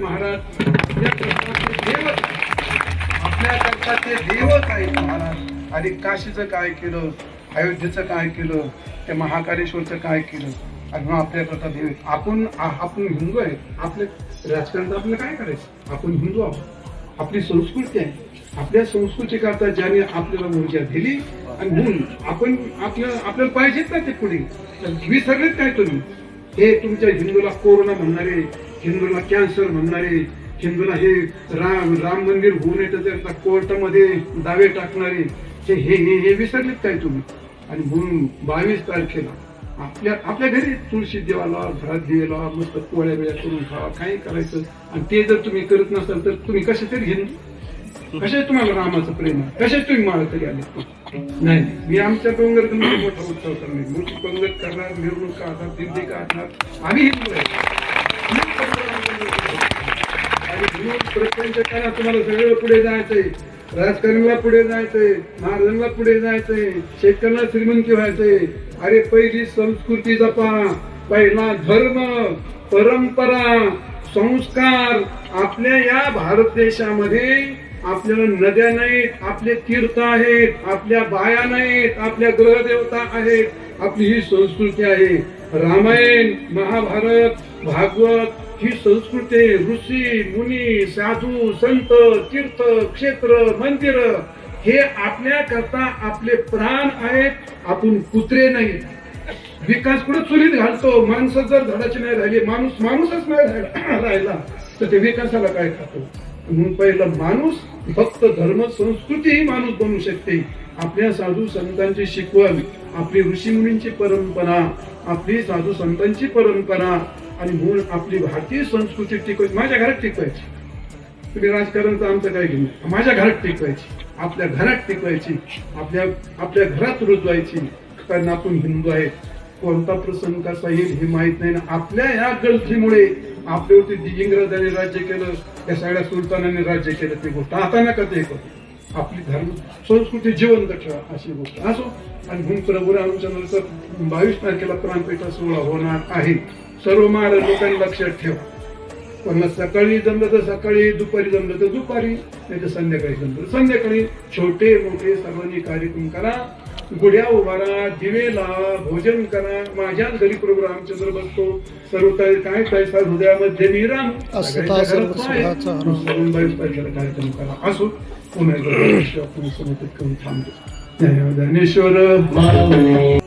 महाराज आपल्या करता देवच ते देवच आहेत महाराज. आणि काशीचं काय केलं अयोध्येचं काय केलं त्या महाकालेश्वरचं काय केलं आणि मग आपल्या देव आपण आपण हिंदू आहे आपले राजकारणात आपल्याला काय करायचं? आपण हिंदू आहोत. आपली संस्कृती आहे. आपल्या संस्कृती करता ज्याने आपल्याला ऊर्जा दिली आणि म्हणून आपण आपल्या आपल्याला पाहिजेत ना ते पुढे. तर विसरलेत काय तुम्ही? हे तुमच्या हिंदूला कोरोना म्हणणारे हिंदूला कॅन्सर म्हणणारे हिंदूला हे राम राम मंदिर होऊ नये तर कोर्टामध्ये दावे टाकणारे हे हे हे विसरलेत काय तुम्ही? आणि म्हणून बावीस तारखेला आपल्या आपल्या घरी तुळशी देवाला घरात दिवेला मस्त पोळ्या बिळ्या करून खावा काही करायचं. आणि ते जर तुम्ही करत नसाल तर तुम्ही कसे तरी हिंदू? कसे तुम्हाला रामाचं प्रेम आहे? कसे तुम्ही मला तरी आले? नाही मी आमच्या डोंगर मोठा उत्सव करणार. मोठी पंगत करणार मिरवणूक काढणार दिंडी काढणार. आम्ही हिंदू आहे. प्रश्नांच्या काळात तुम्हाला सगळं पुढे जायचंय. राजकारणाला पुढे जायचंय. महाराजांना पुढे जायचंय. शेतकऱ्यांना श्रीमंती व्हायचंय. अरे पहिली संस्कृती जपा. पहिला धर्म परंपरा संस्कार आपल्या या भारत देशामध्ये आपल्याला नद्या नाहीत आपले तीर्थ आहेत आपल्या बाया नाहीत आपल्या ग्रहदेवता आहेत. आपली ही संस्कृती आहे. रामायण महाभारत भागवत ही संस्कृती ऋषी मुनी साधू संत तीर्थ क्षेत्र मंदिर हे आपल्या करता आपले प्राण आहेत. आपण कुत्रे नाही. विकास कुठे चुलीत घालतो? माणसं जर धडाची नाही राहिली माणूस माणूसच नाही राहिला- तर ते विकासाला काय खातो? म्हणून पहिलं माणूस फक्त धर्म संस्कृती ही माणूस बनू शकते. आपल्या साधू संतांची शिकवण आपली ऋषी मुनींची परंपरा आपली साधू संतांची परंपरा आणि मूळ आपली भारतीय संस्कृती टिकवायची माझ्या घरात टिकवायची. तुम्ही राजकारणचं आमचं काय घेऊन माझ्या घरात टिकवायची आपल्या घरात टिकवायची आपल्या आपल्या घरात रुजवायची. कारण आपण हिंदू आहेत. कोणता प्रसंग कसा येईल हे माहीत नाही. ना आपल्या या गलतीमुळे आपल्यावरती जी इंग्रजांनी राज्य केलं त्या सगळ्या सुलतानांनी राज्य केलं ती गोष्ट आता नका ते करू. आपली धर्म संस्कृती जिवंत ठेवा अशी गोष्ट असो. आणि म्हणून प्रभू रामचंद्रचा बावीस तारखेला प्राणपेठा सोहळा होणार आहे. सर्व महाराज लोकांनी लक्षात ठेवा. पण सकाळी जमलं तर सकाळी दुपारी जमलं तर दुपारी नाही तर संध्याकाळी जमलं संध्याकाळी. छोटे मोठे सर्वांनी कार्यक्रम करा. गुढ्या उभारा दिवे लावा भोजन करा. माझ्याच घरी प्रभू रामचंद्र बसतो. सर्व काय काय पैसा हृदयामध्ये मी राम. कार्यक्रम करा. असो पुन्हा एकदा आपण समर्पित करून थांबतो. ज्ञानेश्वर.